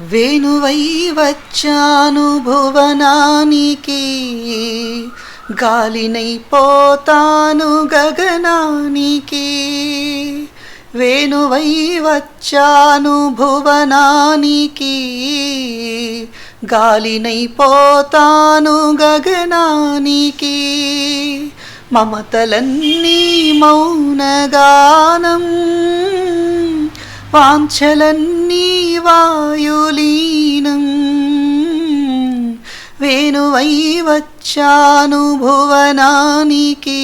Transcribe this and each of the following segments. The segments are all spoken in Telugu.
వేణువై వచ్చాను భువనానికి. గాలినై పోతాను గగనానికి. వేణువై వచ్చాను భువనానికి. గాలినై పోతాను గగనానికి. మమతలన్నీ మౌనగానం. వాంఛలన్నీ వాయులీనం వేణువై వచ్చాను భువనానికి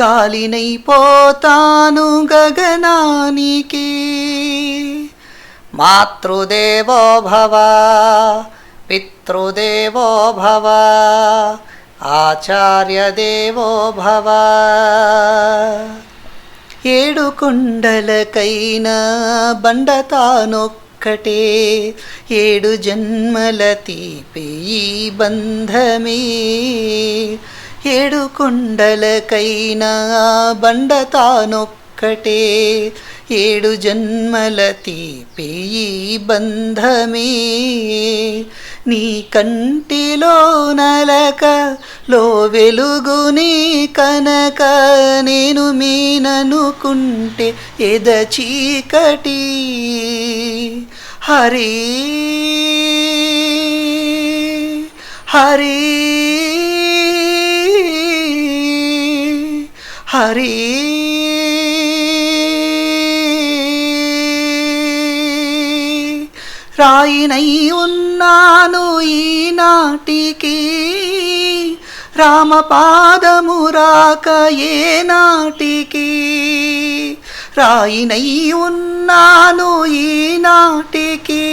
గాలినై పోతాను గగనానికి మాతృదేవో భవ పితృదేవో భవ ఆచార్యదేవో భవ ఏడు కొండలకైనా బండతానొక్కటే. ఏడు జన్మల తీపి బంధమే. ఏడు కొండలకైనా ఒక్కటే ఏడు జన్మల తీపి బంధమే. నీ కంటిలో నలక లో వెలుగుని కనక నేను మీననుకుంటే ఎద చీకటి? హరి హరి హరి రాయినై ఉన్నాను ఈనాటికి. రామపాదము రాక ఏ నాటికి రాయినై ఉన్నాను ఈనాటికి.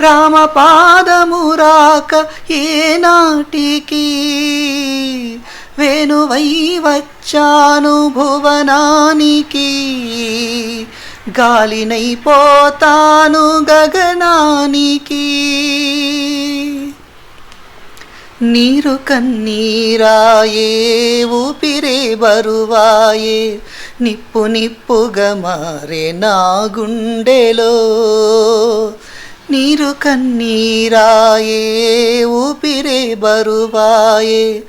రామపాదము రాక ఏ నాటికి వేణువై వచ్చాను భువనానికి. గాలినైపోతాను గగనానికి. నీరు కన్నీరాయే ఊపిరే బరువాయే నిప్పు నిప్పుగా మారే నా గుండెలో. నీరు కన్నీరాయే ఊపిరే బరువాయే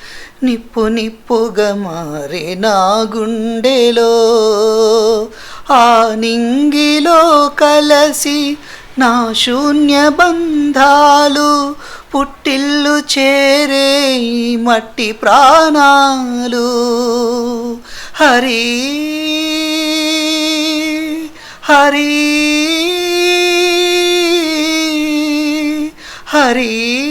నిప్పు నిప్పుగా మారే నా గుండెలో. ఆ నింగిలో కలసి నా శూన్య బంధాలు పుట్టిల్లు చేరే మట్టి ప్రాణాలు. హరి హరి హరి.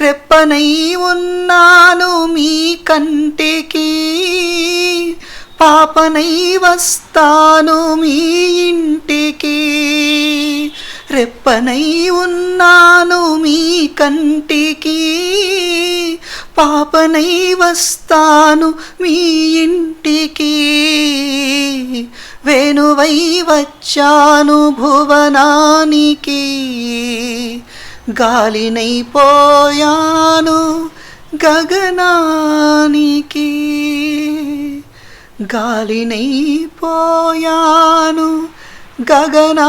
రెప్పనై ఉన్నాను మీ కంటికి. పాపనై వస్తాను మీ ఇంటికి. రెప్పనై ఉన్నాను మీ కంటికి. పాపనై వస్తాను మీ ఇంటికి. వేణువై వచ్చాను భువనానికి. గాలినైపోయాను గగనానికి. గాలినైపోయాను గగనా